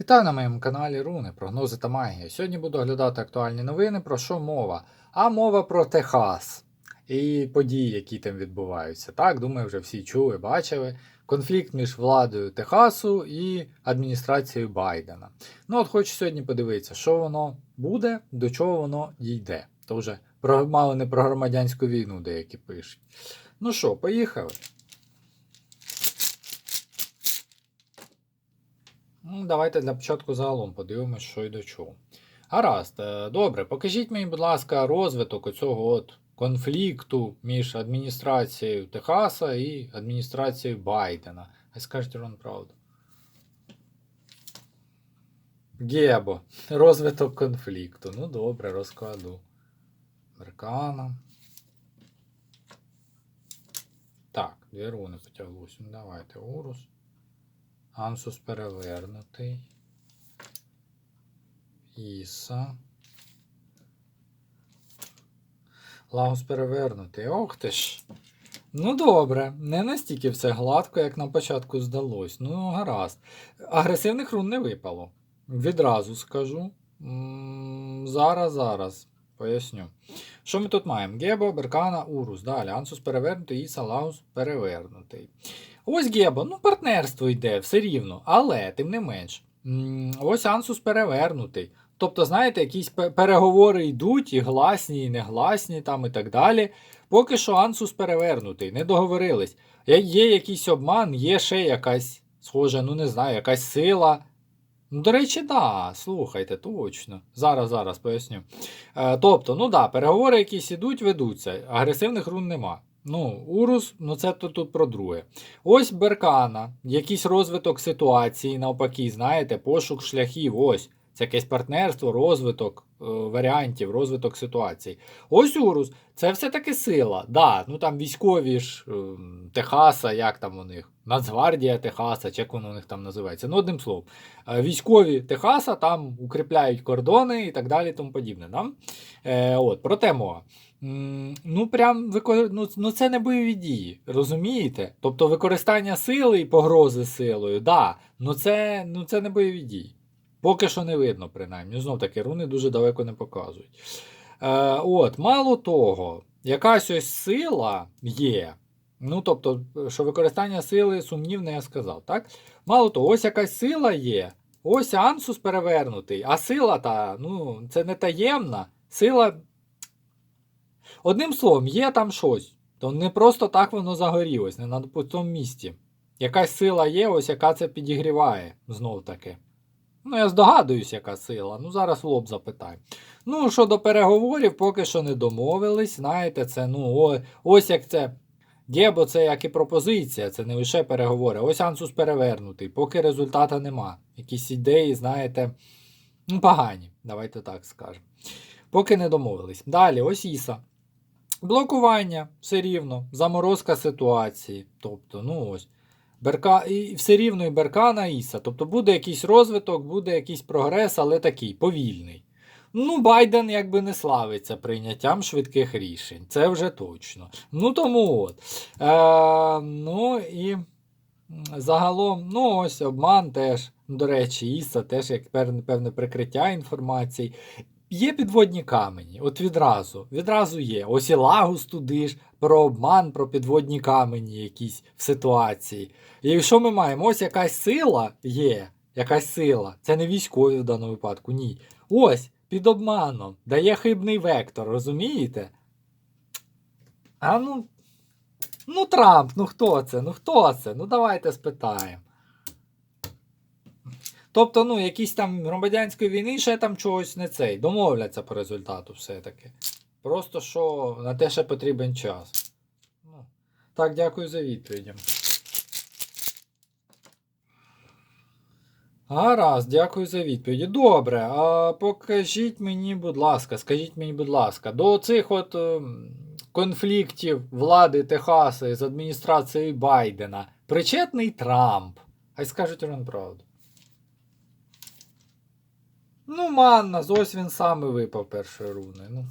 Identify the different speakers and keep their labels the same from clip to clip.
Speaker 1: Вітаю на моєму каналі Руни, прогнози та магія. Сьогодні буду оглядати актуальні новини. Про що мова? А мова про Техас і події, які там відбуваються. Так, думаю, вже всі чули, бачили. Конфлікт між владою Техасу і адміністрацією Байдена. Ну, от хочу сьогодні подивитися, що воно буде, до чого воно дійде. То вже мало не про громадянську війну деякі пишуть. Ну що, поїхали. Ну, давайте для початку загалом подивимось, що й до чого. Гаразд, е, добре, покажіть мені, будь ласка, розвиток оцього от конфлікту між адміністрацією Техаса і адміністрацією Байдена. А скажіть вам правду. Гебо. Розвиток конфлікту. Ну добре, розкладу. Меркана. Так, дві руни потяглось. Ну давайте, Урус. Ансус перевернутий. Іса. Лагус перевернутий. Ох ти ж. Ну добре, не настільки все гладко, як на початку здалось. Ну, гаразд. Агресивних рун не випало. Відразу скажу. Зараз, зараз. Поясню. Що ми тут маємо? Гебо, Беркана, Урус. Далі. Ансус перевернутий, Іса, Лагус перевернутий. Ось Гебо, ну партнерство йде, все рівно, але тим не менш. Ось Ансус перевернутий. Тобто, знаєте, якісь переговори йдуть, і гласні, і негласні, там і так далі. Поки що Ансус перевернутий, не договорились. Є- якийсь обман, є ще якась, схоже, ну не знаю, якась сила. Ну, до речі, да, слухайте, точно. Зараз, зараз поясню. Е, тобто, ну да, переговори якісь ідуть, ведуться, агресивних рун нема. Ну, Урус, ну це тут, тут про друге. Ось Беркана, якийсь розвиток ситуації, навпаки, знаєте, пошук шляхів. Ось. Це якесь партнерство, розвиток е, варіантів, розвиток ситуацій. Ось Урус, це все-таки сила. Да, ну там військові ж е, Техаса, як там у них, Нацгвардія Техаса, чи як воно у них там називається. Ну, одним словом, е, військові Техаса там укріпляють кордони і так далі, тому подібне. Да? Е, от, проте мова. Ну, прям ну, ну, це не бойові дії, розумієте? Тобто використання сили і погрози силою, да, ну це, ну це не бойові дії. Поки що не видно, принаймні. Знов таки, руни дуже далеко не показують. Е, от, мало того, якась ось сила є. Ну, тобто, що використання сили сумнівне, я сказав, так? Мало того, ось якась сила є. Ось Ансус перевернутий, а сила та, ну, це не таємна. Сила Одним словом, є там щось. То не просто так воно загорілось, не на пустому місці. Якась сила є, ось яка це підігріває, знов таки. Ну, я здогадуюсь, яка сила. Ну, зараз лоб запитаю. Ну, щодо переговорів, поки що не домовились. Знаєте, це, ну, о, ось як це. Дєбо це як і пропозиція, це не лише переговори. Ось Ансус перевернутий, поки результата нема. Якісь ідеї, знаєте, ну, погані, давайте так скажемо. Поки не домовились. Далі, ось Іса. Блокування все рівно, заморозка ситуації. Тобто, ну ось. Берка... І все рівно і Беркана Іса. Тобто буде якийсь розвиток, буде якийсь прогрес, але такий повільний. Ну, Байден якби не славиться прийняттям швидких рішень. Це вже точно. Ну тому от. Е, ну і загалом, ну ось обман теж. До речі, Іса теж як певне, прикриття інформації. Є підводні камені, от відразу. Відразу є. Ось і Лагус туди ж, про обман, про підводні камені якісь в ситуації. І що ми маємо? Ось якась сила є. Якась сила. Це не військові в даному випадку, ні. Ось, під обманом. Дає хибний вектор, розумієте? А ну. Ну, Трамп, ну хто це? Ну хто це? Ну давайте спитаємо. Тобто, ну, якісь там громадянської війни ще там чогось не цей. Домовляться по результату все-таки. Просто що на те ще потрібен час. Ну, так, дякую за відповідь. Гаразд, дякую за відповіді. Добре, а покажіть мені, будь ласка, скажіть мені, будь ласка, до цих от ем, конфліктів влади Техаса з адміністрацією Байдена причетний Трамп. Хай скажуть вам правду. Ну, манна, ось він сам і випав першої руни. Ну.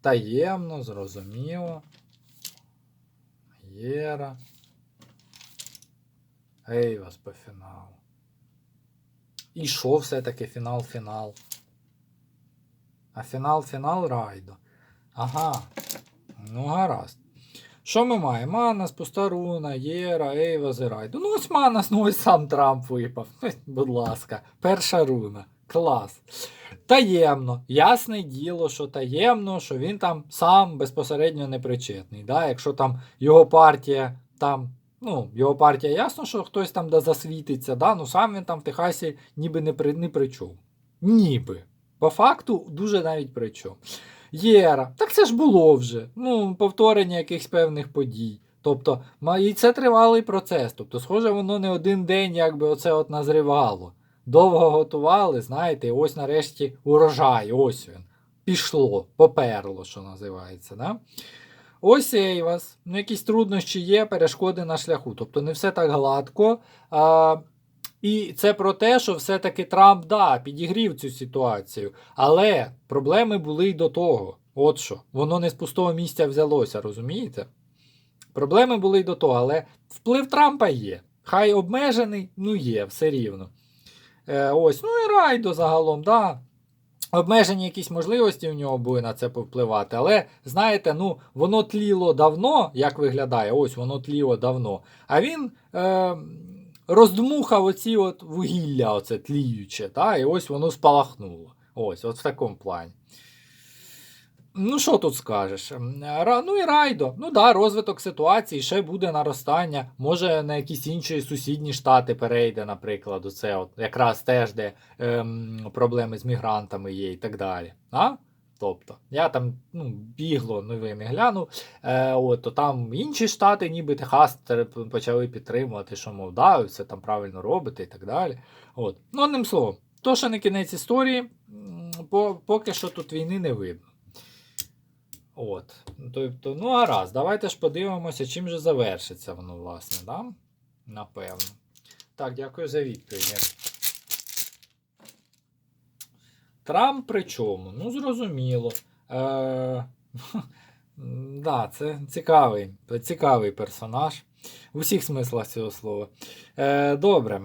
Speaker 1: Таємно, зрозуміло. Єра. Ей вас по фіналу. Що все-таки фінал-фінал? А фінал-фінал райдо. Ага. Ну, гаразд. Що ми маємо? Манас, Пустаруна, Єра, Ейва, Зерайдо. Ну, ось Манас, ну ось сам Трамп випав. Будь ласка, перша руна. Клас. Таємно. Ясне діло, що таємно, що він там сам безпосередньо не причетний. Да? Якщо там його партія там. Ну, його партія ясно, що хтось там да засвітиться, да? ну сам він там в Техасі ніби не при, не при чому. Ніби. По факту, дуже навіть при чому. Єра, так це ж було вже. Ну, повторення якихось певних подій. Тобто, і це тривалий процес. Тобто, схоже, воно не один день якби оце от назрівало. Довго готували, знаєте, ось нарешті урожай, ось він. Пішло, поперло, що називається. Да? Ось Ейвас. Ну, якісь труднощі є, перешкоди на шляху. Тобто не все так гладко. А, і це про те, що все-таки Трамп да, підігрів цю ситуацію. Але проблеми були й до того. От що, воно не з пустого місця взялося, розумієте? Проблеми були й до того, але вплив Трампа є. Хай обмежений, ну є, все рівно. Е, ось, ну і Райдо загалом, да. Обмежені якісь можливості в нього були на це повпливати, але знаєте, ну воно тліло давно, як виглядає, ось воно тліло давно. А він е, роздмухав оці от вугілля, оце тліюче, та, і ось воно спалахнуло. Ось, от в такому плані. Ну, що тут скажеш? Ну і райдо. Ну да, розвиток ситуації, ще буде наростання. Може на якісь інші сусідні штати перейде, наприклад, оце от якраз теж, де ем, проблеми з мігрантами є і так далі. А? Тобто, я там ну, бігло новини глянув, е, от, то там інші штати, ніби Техас почали підтримувати, що мов, да, все там правильно робите і так далі. От. Ну, одним словом, то, що не кінець історії, по- поки що тут війни не видно. От. Тобто, ну гаразд, давайте ж подивимося, чим же завершиться воно, власне, да? Напевно. Так, дякую за відповідь. Трамп при чому? Ну, зрозуміло. Е, да, це цікавий, цікавий персонаж. В усіх смислах цього слова. Е, добре.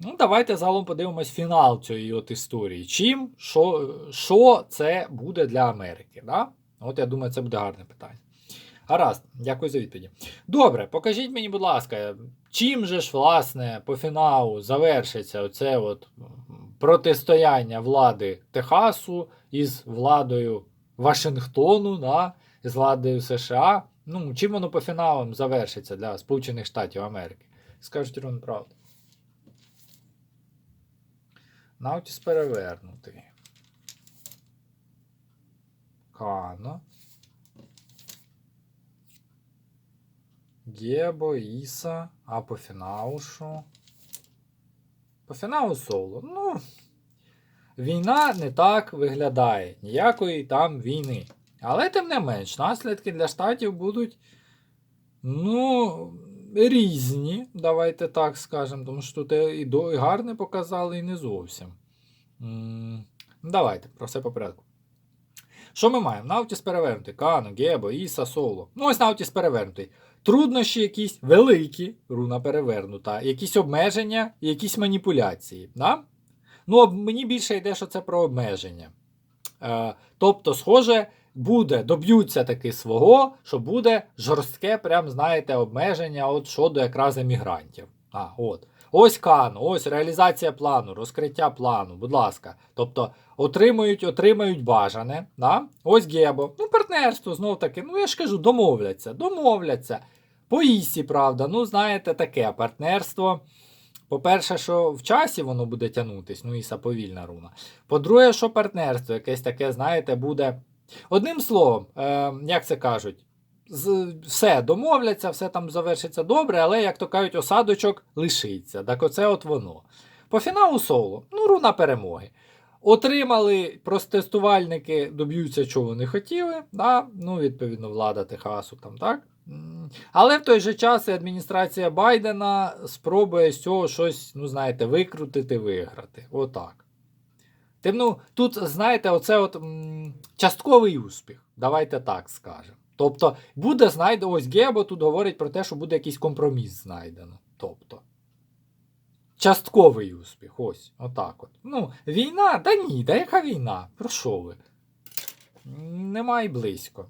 Speaker 1: Ну, давайте загалом подивимось фінал цієї от історії. Чим, що, що це буде для Америки? Да? От я думаю, це буде гарне питання. Гаразд, дякую за відповіді. Добре, покажіть мені, будь ласка, чим же ж, власне, по фіналу завершиться оце от протистояння влади Техасу із владою Вашингтону, да, з владою США. Ну, чим воно по фіналам завершиться для Сполучених Штатів Америки? Скажуть Рон правду. Наутіс перевернутий. Кано. Гебо, Іса, а по фіналу що? По фіналу соло. Ну. Війна не так виглядає. Ніякої там війни. Але тим не менш, наслідки для штатів будуть. Ну, різні, давайте так скажемо, тому що тут і гарне показали, і не зовсім. Давайте, про все по порядку. Що ми маємо? Наутіс перевернутий. Кано, Гебо, Іса, Соло. Ну, ось Наутіс перевернутий. Труднощі якісь великі, руна перевернута, якісь обмеження, якісь маніпуляції. Да? Ну, мені більше йде, що це про обмеження. Е, тобто, схоже, буде, доб'ються таки свого, що буде жорстке, прям, знаєте, обмеження от щодо якраз емігрантів. А, от. Ось Кан, ось реалізація плану, розкриття плану, будь ласка. Тобто отримують, отримають бажане. Да? Ось Гебо. Ну, партнерство знов таки. Ну, я ж кажу, домовляться, домовляться. По Ісі, правда, ну, знаєте, таке партнерство. По-перше, що в часі воно буде тягнутись, ну Іса повільна руна. По-друге, що партнерство якесь таке, знаєте, буде. Одним словом, е, як це кажуть, з, все домовляться, все там завершиться добре, але, як то кажуть, осадочок лишиться. Так оце от воно. По фіналу соло, ну, руна перемоги. Отримали протестувальники, доб'ються, чого вони хотіли. Да? Ну, відповідно, влада Техасу там, так? Але в той же час і адміністрація Байдена спробує з цього щось, ну, знаєте, викрутити, виграти. Отак. Тим, ну, тут, знаєте, оце от м, частковий успіх. Давайте так скажемо. Тобто, буде знайдено, ось Гебо тут говорить про те, що буде якийсь компроміс знайдено. Тобто. частковий успіх. Ось, отак от. Ну, війна, да ні, да яка війна? Про що ви? М, Нема й близько.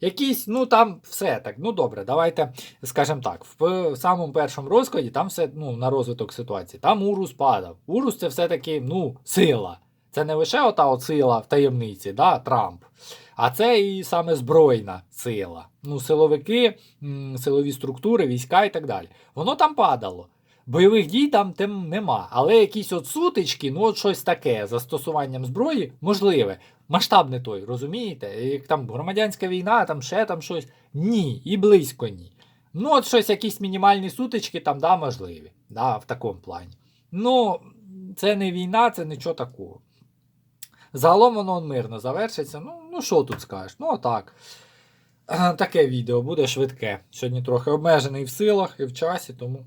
Speaker 1: Якісь, ну там все так. Ну добре, давайте скажемо так. В, в самому першому розкладі там все ну, на розвиток ситуації. Там Урус падав. Урус це все-таки ну, сила. Це не лише ота от сила в таємниці, да, Трамп, а це і саме збройна сила. Ну, силовики, силові структури, війська і так далі. Воно там падало. Бойових дій там тим нема. Але якісь от сутички, ну от щось таке застосуванням зброї можливе. Масштаб не той, розумієте? Як там громадянська війна, там ще там щось. Ні, і близько ні. Ну, от щось, якісь мінімальні сутички там, да, можливі. Да, в такому плані. Ну, це не війна, це нічого такого. Загалом воно мирно завершиться. Ну, ну що тут скажеш? Ну, отак. Е, Таке відео буде швидке. Сьогодні трохи обмежений в силах і в часі, тому